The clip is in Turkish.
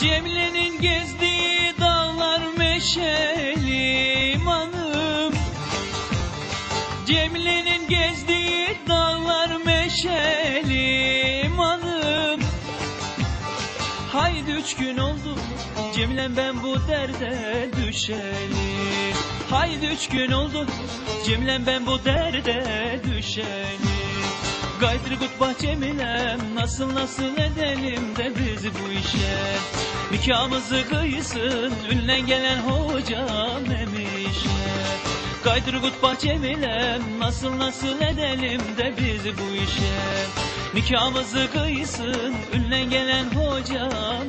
Cemile'nin gezdiği dağlar meşeli hanım Cemile'nin gezdiği dağlar meşeli hanım Haydi üç gün oldu Cemilem ben bu derde düşeli Haydi üç gün oldu Cemilem ben bu derde düşeli Gaydır kutbah Cemilem Nasıl nasıl edelim de biz bu işe Nikahımızı kıysın Ünlen gelen hocam emişe Gaydır kutbah Cemilem Nasıl nasıl edelim de biz bu işe. Nikahımızı kıysın Ünlen gelen hocam